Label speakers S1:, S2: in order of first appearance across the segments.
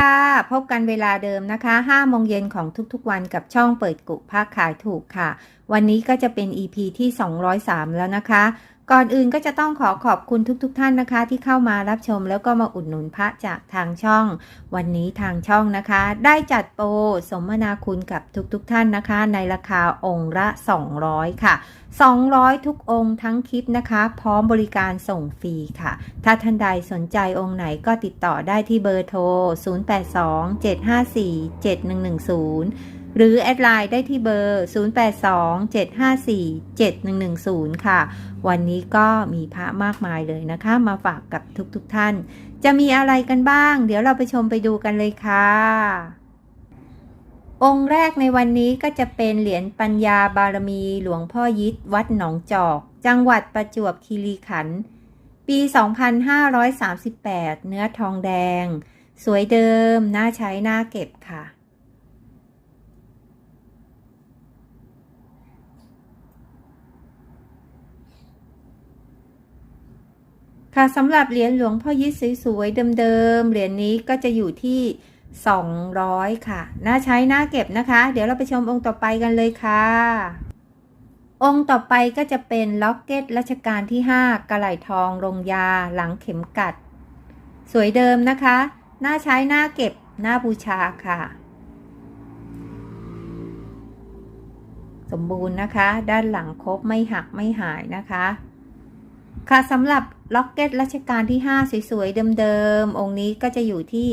S1: ค่ะ พบกันเวลาเดิมนะคะ5โมงเย็นของทุกๆวันกับช่องเปิดกุภาคขายถูกค่ะ วันนี้ก็จะเป็น EP ที่ 203 แล้วนะคะ ก่อนอื่นก็จะต้องขอขอบคุณทุกๆทท่านนะคะ ที่เข้ามารับชมแล้วก็มาอุดหนุนพระจากทางช่อง วันนี้ทางช่องนะคะ ได้จัดโปรสมนาคุณกับทุกๆทท่านนะคะ ในราคาองค์ละ 200 ค่ะ 200 ทุกองค์ทั้งคลิปนะคะ พร้อมบริการส่งฟรีค่ะ ถ้าท่านใดสนใจองค์ไหนก็ติดต่อได้ที่เบอร์โทร 0827547110 หรือแอดไลน์ได้ที่เบอร์ 0827547110 ค่ะ วันนี้ก็มีพระมากมายเลยนะคะ มาฝากกับทุกๆทท่าน จะมีอะไรกันบ้าง เดี๋ยวเราไปชมไปดูกันเลยค่ะ องค์แรกในวันนี้ก็จะเป็นเหรียญปัญญาบารมีหลวงพ่อยิดวัดหนองจอก จังหวัดประจวบคีรีขันธ์ปี 2538 เนื้อทองแดง สวยเดิม น่าใช้น่าเก็บค่ะ ค่ะสำหรับเหรียญหลวงพ่อยิดสวยๆเดิมๆเหรียญนี้ก็จะอยู่ที่ 200 ค่ะ น่าใช้น่าเก็บนะคะ เดี๋ยวเราไปชมองค์ต่อไปกันเลยค่ะ องค์ต่อไปก็จะเป็นล็อกเก็ตรัชกาลที่ 5 กระไหลทองลงยาหลังเข็มกัด สวยเดิมนะคะ น่าใช้น่าเก็บน่าบูชาค่ะ สมบูรณ์นะคะ ด้านหลังครบไม่หักไม่หายนะคะ ค่ะสำหรับล็อกเก็ตรัชกาลที่ 5 สวยๆ เดิมๆ องค์นี้ก็จะอยู่ที่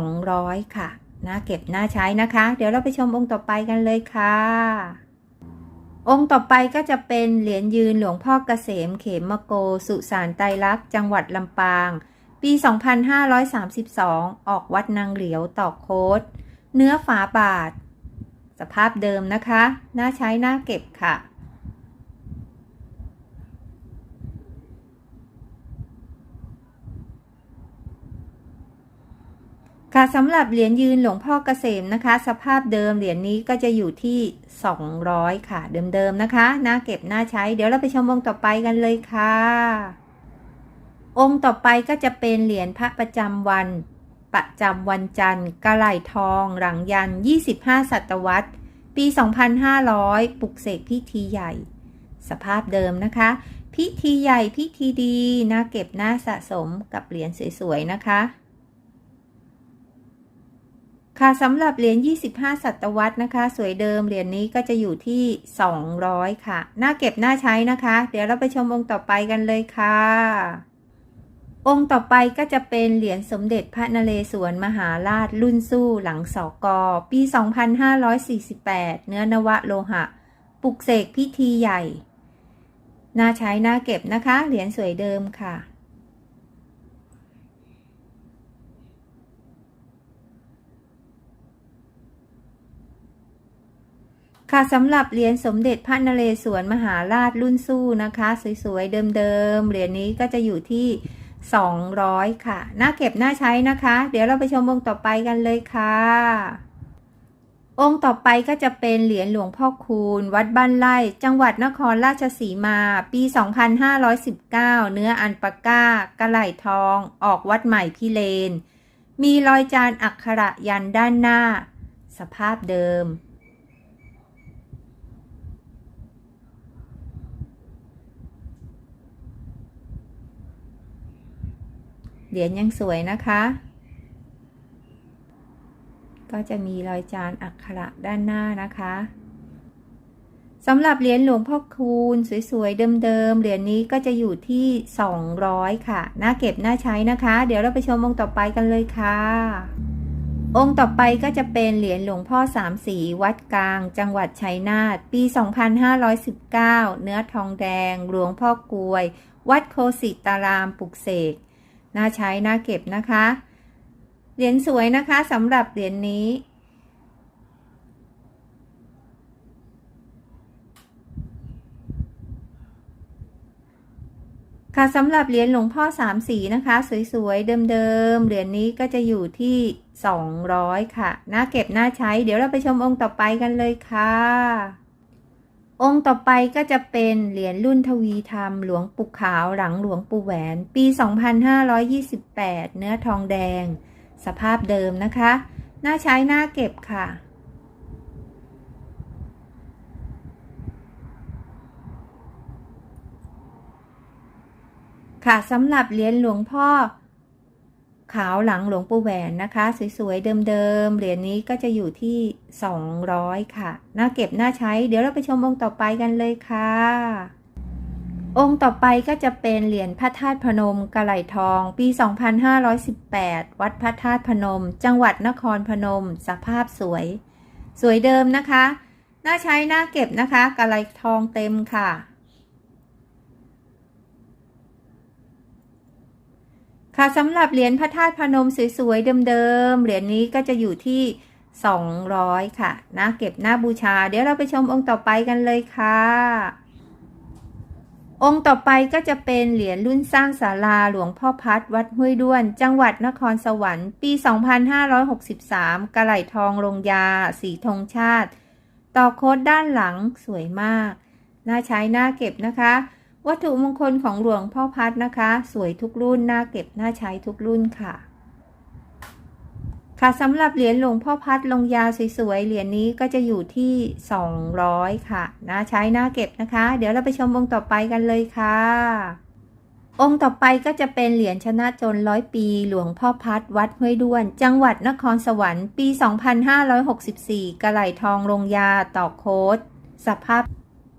S1: 200 ค่ะน่าเก็บน่าใช้นะคะ เดี๋ยวเราไปชมองค์ต่อไปกันเลยค่ะ องค์ต่อไปก็จะเป็นเหรียญยืนหลวงพ่อเกษมเขมโก สุสานไตรลักษณ์จังหวัดลำปาง ปี 2532 ออกวัดนางเหลียวต่อโคดเนื้อฝาบาท สภาพเดิมนะคะ น่าใช้น่าเก็บค่ะ ค่ะสำหรับเหรียญยืนหลวงพ่อเกษมนะคะ สภาพเดิมเหรียญนี้ก็จะอยู่ที่ 200 ค่ะ เดิมๆนะคะน่าเก็บน่าใช้ เดี๋ยวเราไปชมองค์ต่อไปกันเลยค่ะ องค์ต่อไปก็จะเป็นเหรียญพระประจำวัน ประจำวันจันทร์กระไหลทอง หลังยัน 25 ศตวรรษ ปี 2500 ปลุกเสกพิธีใหญ่ สภาพเดิมนะคะ พิธีใหญ่พิธีดีน่าเก็บน่าสะสมกับเหรียญสวยๆนะคะ ค่ะสำหรับเหรียญ 25 ศตวรรษนะคะ สวยเดิมเหรียญนี้ก็จะอยู่ที่ 200 ค่ะ น่าเก็บน่าใช้นะคะ เดี๋ยวเราไปชมองค์ต่อไปกันเลยค่ะ องค์ต่อไปก็จะเป็นเหรียญสมเด็จพระนเรศวรมหาราชรุ่นสู้หลังสอกอปี 2548 เนื้อนวะโลหะปลุกเสกพิธีใหญ่ น่าใช้น่าเก็บนะคะ เหรียญสวยเดิมค่ะ ค่ะสำหรับเหรียญสมเด็จพระนเรศวรมหาราชรุ่นสู้นะคะ สวยๆ เดิมๆ เหรียญนี้ก็จะอยู่ที่ 200 ค่ะ น่าเก็บน่าใช้นะคะ เดี๋ยวเราไปชมองค์ต่อไปกันเลยค่ะ องค์ต่อไปก็จะเป็นเหรียญหลวงพ่อคูณ วัดบ้านไร่ จังหวัดนครราชสีมา ปี 2519 เนื้ออันปาก้ากระไหลทอง ออกวัดใหม่พิเลน มีรอยจานอักขระยันด้านหน้า สภาพเดิม เหรียญยังสวยนะคะ ก็จะมีรอยจานอักขระด้านหน้านะคะสำหรับเหรียญหลวงพ่อคูณสวยๆ เดิมๆ เหรียญนี้ก็จะอยู่ที่ 200 ค่ะ น่าเก็บน่าใช้นะคะ เดี๋ยวเราไปชมองค์ต่อไปกันเลยค่ะ องค์ต่อไปก็จะเป็นเหรียญหลวงพ่อสามสีวัดกลาง จังหวัดชัยนาทปี 2519 เนื้อทองแดง หลวงพ่อกลวย วัดโคสิตารามปลุกเสก น่าใช้น่าเก็บนะคะ เหรียญสวยนะคะสำหรับเหรียญนี้ ค่ะสำหรับเหรียญหลวงพ่อสามสีนะคะ สวยๆ เดิมๆ เหรียญนี้ก็จะอยู่ที่ 200 ค่ะ น่าเก็บน่าใช้ เดี๋ยวเราไปชมองค์ต่อไปกันเลยค่ะ องค์ต่อไปก็จะเป็นเหรียญรุ่นทวีธรรม หลวงปู่ขาวหลังหลวงปู่แหวน ปี 2528 เนื้อทองแดง สภาพเดิมนะคะน่าใช้หน่าเก็บค่ะ ค่ะสำหรับเหรียญหลวงพ่อ ขาวหลังหลวงปู่แหวนนะคะ สวยๆ เดิมๆ เหรียญนี้ก็จะอยู่ที่ 200 ค่ะ น่าเก็บน่าใช้ เดี๋ยวเราไปชมองค์ต่อไปกันเลยค่ะ องค์ต่อไปก็จะเป็นเหรียญพระธาตุพนมกระไหลทอง ปี 2518 วัดพระธาตุพนม จังหวัดนครพนม สภาพสวย สวยเดิมนะคะ น่าใช้น่าเก็บนะคะกระไหลทองเต็มค่ะ ค่ะสำหรับเหรียญพระธาตุพนมสวยๆเดิมๆเหรียญนี้ก็จะอยู่ที่ 200 ค่ะน่าเก็บน่าบูชา เดี๋ยวเราไปชมองค์ต่อไปกันเลยค่ะ องค์ต่อไปก็จะเป็นเหรียญรุ่นสร้างศาลาหลวงพ่อพัดวัดห้วยด้วน จังหวัดนครสวรรค์ปี 2563 กระไหลทองลงยา สีธงชาติ ต่อโคดด้านหลังสวยมาก น่าใช้น่าเก็บนะคะ วัตถุมงคลของหลวงพ่อพัดนะคะ สวยทุกรุ่น น่าเก็บ น่าใช้ทุกรุ่นค่ะ ค่ะสำหรับเหรียญหลวงพ่อพัดลงยาสวยๆ เหรียญนี้ก็จะอยู่ที่ 200 ค่ะ น่าใช้ น่าเก็บนะคะ เดี๋ยวเราไปชมองค์ต่อไปกันเลยค่ะ องค์ต่อไปก็จะเป็นเหรียญชนะจนร้อยปี หลวงพ่อพัดวัดห้วยด้วน จังหวัดนครสวรรค์ ปี 2564 กระไหลทองลงยาต่อโค้ดสภาพ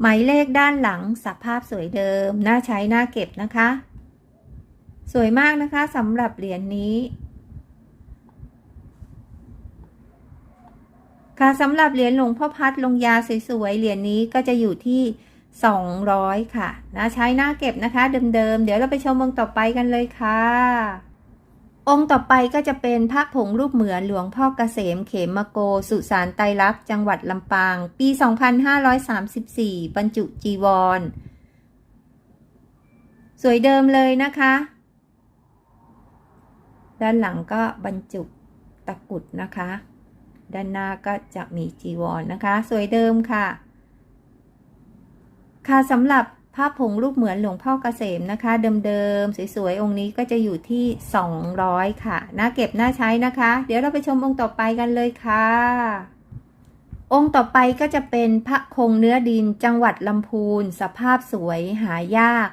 S1: หมายเลขด้านหลังสภาพสวยเดิม น่าใช้น่าเก็บนะคะ สวยมากนะคะสำหรับเหรียญนี้ ค่ะสำหรับเหรียญหลวงพ่อพัดลงยาสวยๆเหรียญนี้ก็จะอยู่ที่ 200 ค่ะ น่าใช้น่าเก็บนะคะ เดิมๆเดี๋ยวเราไปชมเมืองต่อไปกันเลยค่ะ องค์ต่อไปก็จะเป็นพระผงรูปเหมือนหลวงพ่อเกษมเขมโก สุสานไตรลักษณ์จังหวัดลำปาง ปี 2534 บรรจุจีวร สวยเดิมเลยนะคะ ด้านหลังก็บรรจุตะกุดนะคะ ด้านหน้าก็จะมีจีวรนนะคะ สวยเดิมค่ะ ค่ะสำหรับ ภาพผงรูปเหมือนหลวงพ่อเกษมนะคะ เดิมๆสวยๆองค์นี้ก็จะอยู่ที่ 200 ค่ะ น่าเก็บน่าใช้นะคะ เดี๋ยวเราไปชมองค์ต่อไปกันเลยค่ะ องค์ต่อไปก็จะเป็นพระคงเนื้อดินจังหวัดลำพูน สภาพสวยหายาก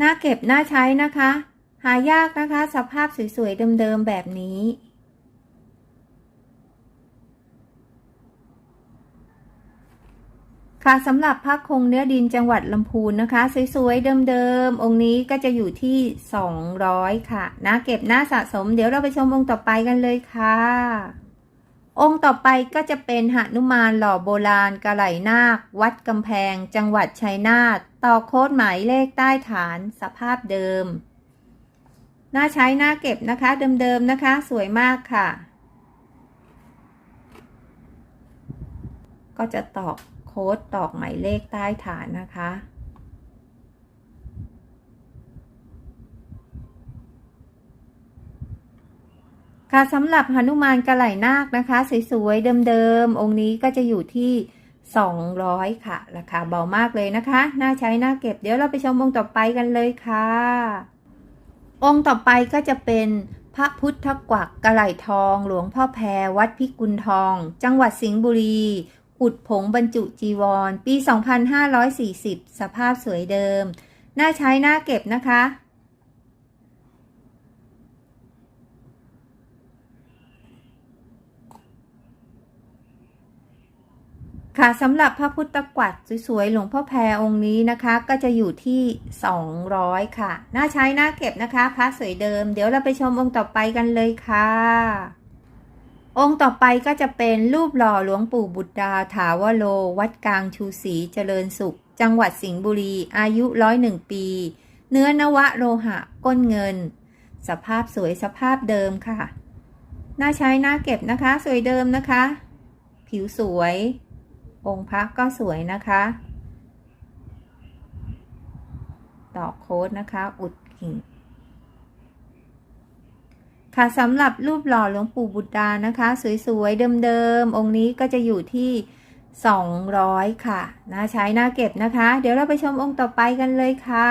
S1: น่าเก็บน่าใช้นะคะ หายากนะคะ สภาพสวยๆเดิมๆแบบนี้ ค่ะสำหรับพระคงเนื้อดินจังหวัดลำพูนนะคะ สวยๆ เดิมๆ องค์นี้ก็จะอยู่ที่ 200 ค่ะน่าเก็บหน่าสะสม เดี๋ยวเราไปชมองค์ต่อไปกันเลยค่ะ องค์ต่อไปก็จะเป็นหนุมานหล่อโบราณกะไหลนาค วัดกำแพง จังหวัดชัยนาทต่อโค้ดหมายเลขใต้ฐานสภาพเดิมน่าใช้น่าเก็บนะคะเดิมๆนะคะ สวยมากค่ะ ก็จะตอก ค้ดตอกหมายเลขใต้ฐานนะคะ ค่ะสำหรับหนุมานกระไหลนาคนะคะ สวยๆ เดิมๆ องค์นี้ก็จะอยู่ที่ 200 ค่ะ ราคาเบามากเลยนะคะ น่าใช้น่าเก็บ เดี๋ยวเราไปชมองค์ต่อไปกันเลยค่ะ องค์ต่อไปก็จะเป็นพระพุทธกวักกระไหลทอง หลวงพ่อแพรวัดพิกุลทอง จังหวัดสิงห์บุรี อุดผงบรรจุจีวร ปี 2540 สภาพสวยเดิม น่าใช้น่าเก็บนะคะ ค่ะสำหรับพระพุทธกวักสวยๆ หลวงพ่อแพรองค์นี้นะคะ ก็จะอยู่ที่ 200 ค่ะ น่าใช้น่าเก็บนะคะ พระสวยเดิม เดี๋ยวเราไปชมองค์ต่อไปกันเลยค่ะ องค์ต่อไปก็จะเป็นรูปหล่อหลวงปู่บุตรดาถาวโล วัดกลางชูศรีเจริญสุข จังหวัดสิงห์บุรี อายุร้อยหนึ่งปี เนื้อนวะโลหะ ก้นเงิน สภาพสวยสภาพเดิมค่ะ น่าใช้น่าเก็บนะคะ สวยเดิมนะคะ ผิวสวย องค์พระก็สวยนะคะดอโค้ดนะคะ อุดกิ่ง ค่ะสำหรับรูปหล่อหลวงปู่บุตรดานะคะ สวยๆ เดิมๆ องค์นี้ก็จะอยู่ที่ 200 ค่ะน่าใช้หน่าเก็บนะคะ เดี๋ยวเราไปชมองค์ต่อไปกันเลยค่ะ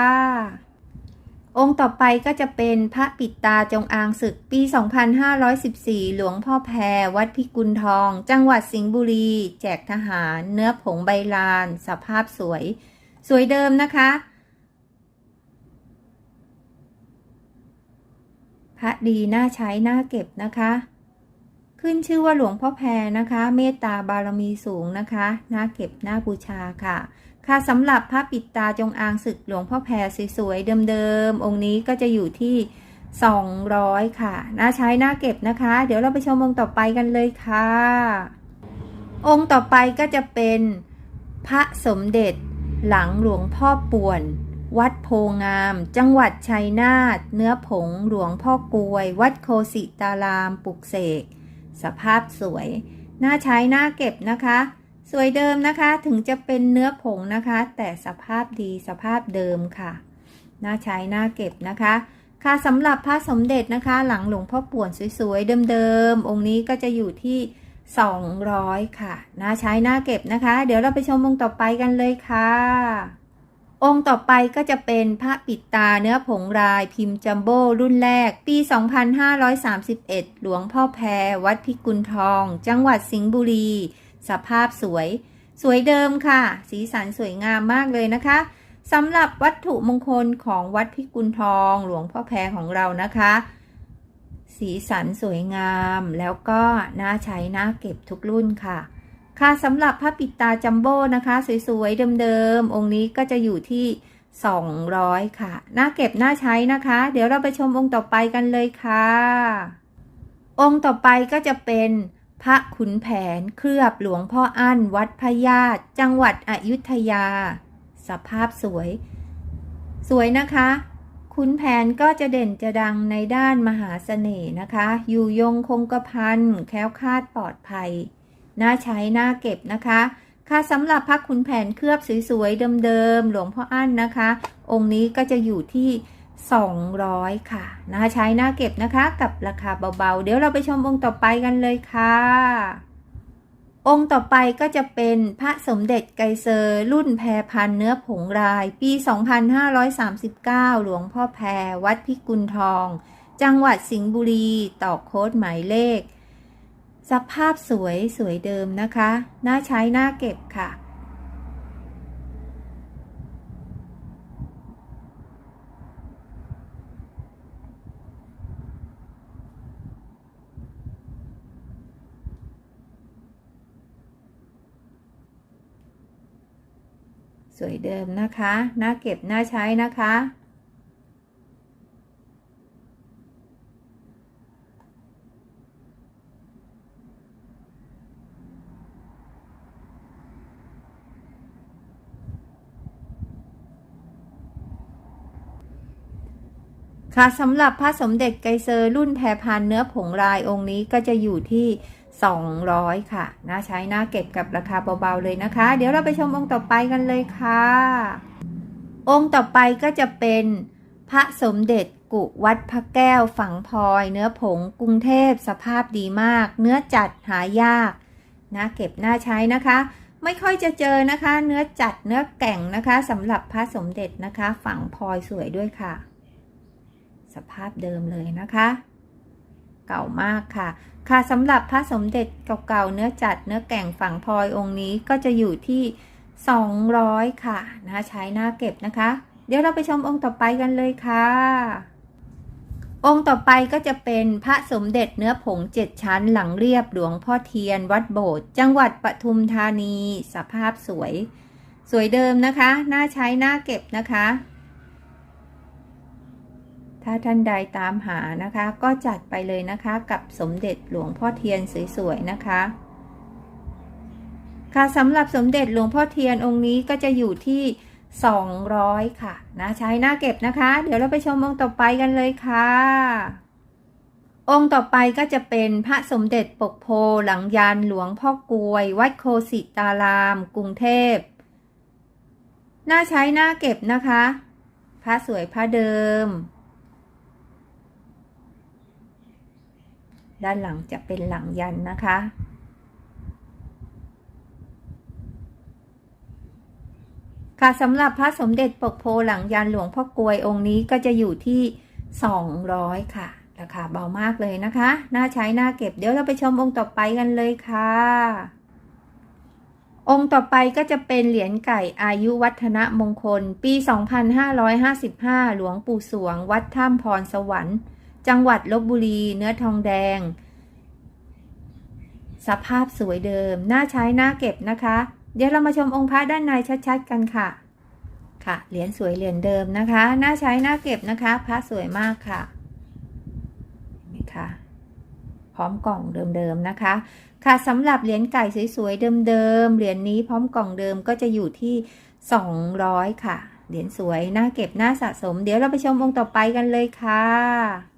S1: องค์ต่อไปก็จะเป็นพระปิดตาจงอางศึกปี 2514 หลวงพ่อแพรวัดพิกุลทอง จังหวัดสิงห์บุรี แจกทหาร เนื้อผงใบลาน สภาพสวย สวยเดิมนะคะ ระดีน่าใช้น่าเก็บนะคะ ขึ้นชื่อว่าหลวงพ่อแพรนะคะ เมตตาบารมีสูงนะคะน่าเก็บน่าบูชาค่ะ ค่ะสำหรับพระปิดตาจงอางศึกหลวงพ่อแพรสวยๆเดิมๆองค์นี้ก็จะอยู่ที่ 200 ค่ะ น่าใช้น่าเก็บนะคะ เดี๋ยวเราไปชมองค์ต่อไปกันเลยค่ะ องค์ต่อไปก็จะเป็นพระสมเด็จหลังหลวงพ่อป่วน วัดโพงาม จังหวัดชัยนาท เนื้อผงหลวงพ่อกวย วัดโคสิตาราม ปุกเสก สภาพสวย น่าใช้น่าเก็บนะคะ สวยเดิมนะคะ ถึงจะเป็นเนื้อผงนะคะ แต่สภาพดีสภาพเดิมค่ะ น่าใช้น่าเก็บนะคะ ค่ะสำหรับพระสมเด็จนะคะ หลังหลวงพ่อป่วนสวยๆเดิมๆ องค์นี้ก็จะอยู่ที่ 200 ค่ะ น่าใช้น่าเก็บนะคะ เดี๋ยวเราไปชมองค์ต่อไปกันเลยค่ะ องค์ต่อไปก็จะเป็นพระปิดตาเนื้อผงรายพิมพ์จัมโบ้รุ่นแรก ปี 2531 หลวงพ่อแพรวัดพิกุลทอง จังหวัดสิงห์บุรี สภาพสวย สวยเดิมค่ะ สีสันสวยงามมากเลยนะคะสำหรับวัตถุมงคลของวัดพิกุลทอง หลวงพ่อแพรของเรานะคะ สีสันสวยงามแล้วก็น่าใช้น่าเก็บทุกรุ่นค่ะ ค่ะสำหรับพระปิดตาจัมโบ้นะคะ สวยๆ เดิมๆ องค์นี้ก็จะอยู่ที่ 200 ค่ะ น่าเก็บน่าใช้นะคะ เดี๋ยวเราไปชมองค์ต่อไปกันเลยค่ะ องค์ต่อไปก็จะเป็นพระขุนแผนเคลือบหลวงพ่ออั้นวัดพญาตจังหวัดอยุธยา สภาพสวย สวยนะคะ ขุนแผนก็จะเด่นจะดังในด้านมหาเสน่ห์นะคะ อยู่ยงคงกระพันแคล้วคลาดปลอดภัย น่าใช้น่าเก็บนะคะ ค่ะสำหรับพระขุนแผนเคลือบสวยๆเดิมๆหลวงพ่ออั้นนะคะ องค์นี้ก็จะอยู่ที่ 200 ค่ะ น่าใช้น่าเก็บนะคะ กับราคาเบาๆ เดี๋ยวเราไปชมองค์ต่อไปกันเลยค่ะ องค์ต่อไปก็จะเป็นพระสมเด็จไกเซอร์รุ่นแพรพันเนื้อผงราย ปี 2539 หลวงพ่อแพรวัดพิกุลทอง จังหวัดสิงห์บุรี ต่อโค้ดหมายเลข สภาพสวยสวยเดิมนะคะ น่าใช้น่าเก็บค่ะ สวยเดิมนะคะ น่าเก็บน่าใช้นะคะ ค่ะสำหรับพระสมเด็จไกเซอร์รุ่นแพรพันเนื้อผงลายองค์นี้ก็จะอยู่ที่ 200 ค่ะน่าใช้น่าเก็บกับราคาเบาๆเลยนะคะ เดี๋ยวเราไปชมองค์ต่อไปกันเลยค่ะ องค์ต่อไปก็จะเป็นพระสมเด็จกุวัดพระแก้วฝังพลอยเนื้อผงกรุงเทพสภาพดีมาก เนื้อจัดหายากน่าเก็บน่าใช้นะคะ ไม่ค่อยจะเจอนะคะ เนื้อจัดเนื้อแก่งนะคะสำหรับพระสมเด็จนะคะ ฝังพลอยสวยด้วยค่ะ สภาพเดิมเลยนะคะ เก่ามากค่ะ ค่ะสำหรับพระสมเด็จเก่าๆเนื้อจัดเนื้อแก่งฝังพลอยองค์นี้ก็จะอยู่ที่ 200 ค่ะนะใช้หน้าเก็บนะคะ เดี๋ยวเราไปชมองค์ต่อไปกันเลยค่ะ องค์ต่อไปก็จะเป็นพระสมเด็จเนื้อผงเจ็ดชั้นหลังเรียบหลวงพ่อเทียน วัดโบสถ์จังหวัดปทุมธานี สภาพสวย สวยเดิมนะคะน่าใช้หน่าเก็บนะคะ ถ้าท่านใดตามหานะคะ ก็จัดไปเลยนะคะกับสมเด็จหลวงพ่อเทียนสวยๆนะคะ ค่ะสำหรับสมเด็จหลวงพ่อเทียนองค์นี้ก็จะอยู่ที่ 200 ค่ะนะใช้หน้าเก็บนะคะ เดี๋ยวเราไปชมองค์ต่อไปกันเลยค่ะ องค์ต่อไปก็จะเป็นพระสมเด็จปกโพหลังยานหลวงพ่อกลวย วัดโคสิตาราม กรุงเทพน่าใช้หน้าเก็บนะคะ พระสวยพระเดิม ด้านหลังจะเป็นหลังยันนะคะ ค่ะสำหรับพระสมเด็จปกโพหลังยานหลวงพ่อกลวยองค์นี้ก็จะอยู่ที่ 200 ค่ะ ราคาเบามากเลยนะคะ น่าใช้น่าเก็บ เดี๋ยวเราไปชมองค์ต่อไปกันเลยค่ะองค์ต่อไปก็จะเป็นเหรียญไก่อายุวัฒนมงคล ปี 2555 หลวงปู่สวง วัดถ้ำพรสวรรค์ จังหวัดลบบุรี เนื้อทองแดง สภาพสวยเดิม น่าใช้น่าเก็บนะคะ เดี๋ยวเรามาชมองค์พระด้านในชัดๆกันค่ะ ค่ะ เหรียญสวยเหรียญเดิมนะคะ น่าใช้น่าเก็บนะคะ พระสวยมากค่ะเห็นไหมคะพร้อมกล่องเดิมๆนะคะ ค่ะสำหรับเหรียญไก่สวยๆเดิมๆเหรียญนี้พร้อมกล่องเดิมก็จะอยู่ที่ 200 ค่ะ เหรียญสวยน่าเก็บน่าสะสม เดี๋ยวเราไปชมองค์ต่อไปกันเลยค่ะ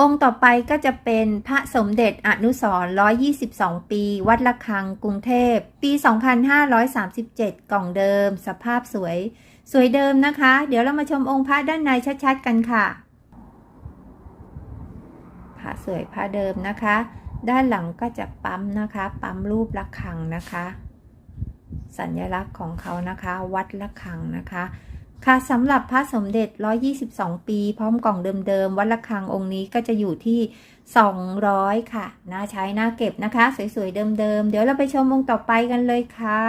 S1: องค์ต่อไปก็จะเป็นพระสมเด็จอนุสร122 ปี วัดละคังกรุงเทพ ปี 2537 กล่องเดิม สภาพสวย สวยเดิมนะคะ เดี๋ยวเรามาชมองค์พระด้านในชัดๆกันค่ะ พระสวยพระเดิมนะคะ ด้านหลังก็จะปั๊มนะคะ ปั๊มรูประฆังนะคะ สัญลักษณ์ของเขานะคะ วัดละคังนะคะ ค่ะสำหรับพระสมเด็จ 122 ปี พร้อมกล่องเดิมๆ วัดละคังองค์นี้ก็จะอยู่ที่ 200 ค่ะ น่าใช้น่าเก็บนะคะ สวยๆ เดิมๆ เดี๋ยวเราไปชมองค์ต่อไปกันเลยค่ะ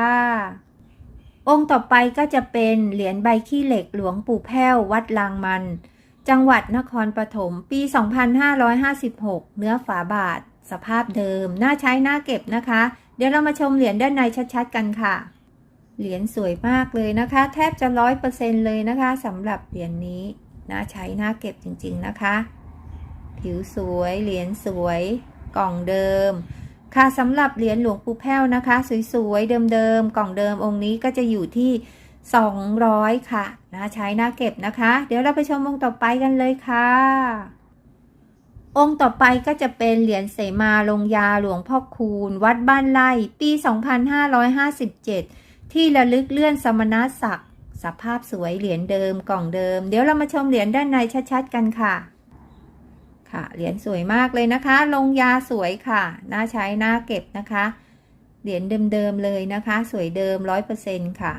S1: องค์ต่อไปก็จะเป็นเหรียญใบขี้เหล็กหลวงปู่แพ้ววัดลางมัน จังหวัดนครปฐม ปี 2556 เนื้อฝาบาท สภาพเดิม น่าใช้น่าเก็บนะคะ เดี๋ยวเรามาชมเหรียญด้านในชัดๆ กันค่ะ เหรียญสวยมากเลยนะคะ แทบจะร้อยเปอร์เซ็นเลยนะคะสำหรับเหรียญนี้น่าใช้น่าเก็บจริงๆนะคะ ผิวสวยเหรียญสวยกล่องเดิม ค่ะสำหรับเหรียญหลวงปู่แพ้วนะคะ สวยๆเดิมๆกล่องเดิมองค์นี้ก็จะอยู่ที่ 200 ค่ะน่าใช้น่าเก็บนะคะ เดี๋ยวเราไปชมองค์ต่อไปกันเลยค่ะ องค์ต่อไปก็จะเป็นเหรียญเสมาลงยาหลวงพ่อคูณ วัดบ้านไร่ปี 2557 ที่ระลึกเลื่อนสมณศักดิ์สภาพสวยเหรียญเดิมกล่องเดิม เดี๋ยวเรามาชมเหรียญด้านในชัดๆกันค่ะ ค่ะ เหรียญสวยมากเลยนะคะ ลงยาสวยค่ะ น่าใช้น่าเก็บนะคะ เหรียญเดิมๆเลยนะคะ สวยเดิมร้อยเปอร์เซ็นค่ะ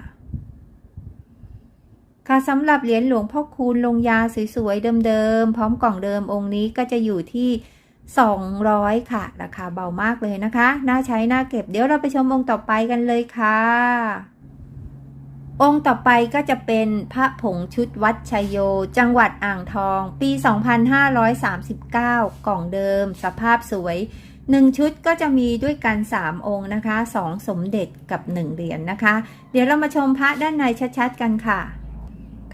S1: ค่ะสำหรับเหรียญหลวงพ่อคูณลงยาสวยๆเดิมๆพร้อมกล่องเดิมองค์นี้ก็จะอยู่ที่ 200 ค่ะ ราคาเบามากเลยนะคะ น่าใช้ น่าเก็บ เดี๋ยวเราไปชมองค์ต่อไปกันเลยค่ะ องค์ต่อไปก็จะเป็นพระผงชุดวัดชัยโย จังหวัดอ่างทอง ปี 2539 กล่องเดิม สภาพสวย 1 ชุดก็จะมีด้วยกัน 3 องค์นะคะ 2 สมเด็จกับ 1 เหรียญนนะคะ เดี๋ยวเรามาชมพระด้านในชัดๆกันค่ะ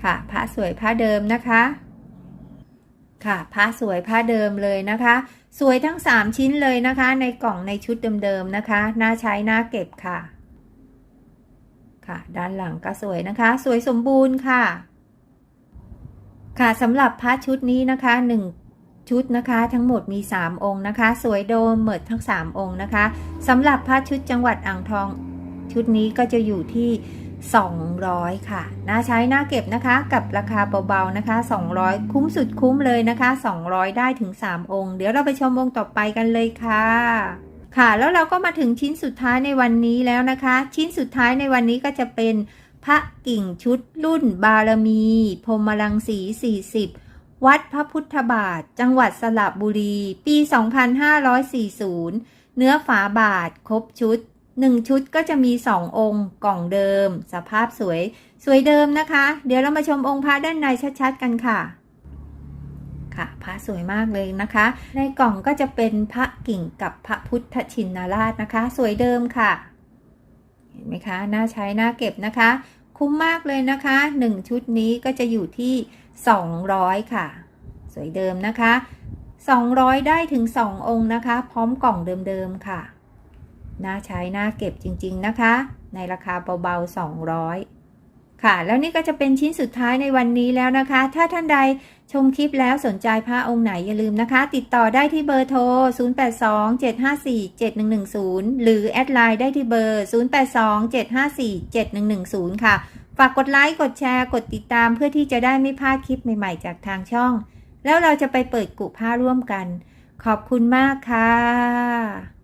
S1: ค่ะ พระสวยพระเดิมนะคะค่ะพระสวยพระเดิมเลยนะคะ สวยทั้ง 3 ชิ้นเลยนะคะ ในกล่องในชุดเดิมๆนะคะ น่าใช้น่าเก็บค่ะ ค่ะ ด้านหลังก็สวยนะคะ สวยสมบูรณ์ค่ะ ค่ะสำหรับพระชุดนี้นะคะ 1ชุดนะคะทั้งหมดมี 3 องค์นะคะ สวยโดมเหมิดทั้ง 3 องค์นะคะสำหรับพระชุดจังหวัดอ่างทองชุดนี้ก็จะอยู่ที่ 200 ค่ะ น่าใช้น่าเก็บนะคะ กับราคาเบาๆนะคะ 200 คุ้มสุดคุ้มเลยนะคะ 200 ได้ถึง 3 องค์ เดี๋ยวเราไปชมองค์ต่อไปกันเลยค่ะ ค่ะแล้วเราก็มาถึงชิ้นสุดท้ายในวันนี้แล้วนะคะ ชิ้นสุดท้ายในวันนี้ก็จะเป็นพระกิ่งชุดรุ่นบารมี พรมลังสี 40 วัดพระพุทธบาท จังหวัดสระบุรี ปี 2540 เนื้อฝาบาท ครบชุด 1 ชุดก็จะมี 2 องค์กล่องเดิม สภาพสวย สวยเดิมนะคะ เดี๋ยวเรามาชมองค์พระด้านในชัดๆกันค่ะค่ะพระสวยมากเลยนะคะ ในกล่องก็จะเป็นพระกิ่งกับพระพุทธชินราชนะคะ สวยเดิมค่ะ เห็นไหมคะน่าใช้น่าเก็บนะคะ คุ้มมากเลยนะคะ 1 ชุดนี้ก็จะอยู่ที่ 200 ค่ะ สวยเดิมนะคะ 200 ได้ถึง 2 องค์นะคะ พร้อมกล่องเดิมๆค่ะ น่าใช้น่าเก็บจริง ๆ นะคะ ในราคาเบาๆ 200ค่ะ แล้วนี่ก็จะเป็นชิ้นสุดท้ายในวันนี้แล้วนะคะ ถ้าท่านใดชมคลิปแล้วสนใจพระองค์ไหนอย่าลืมนะคะ ติดต่อได้ที่เบอร์โทร 0827547110 หรือแอดไลน์ได้ที่เบอร์ 0827547110 ค่ะ ฝากกดไลค์ กดแชร์ กดติดตามเพื่อที่จะได้ไม่พลาดคลิปใหม่ๆ จากทางช่อง แล้วเราจะไปเปิดกุผ้าร่วมกัน ขอบคุณมากค่ะ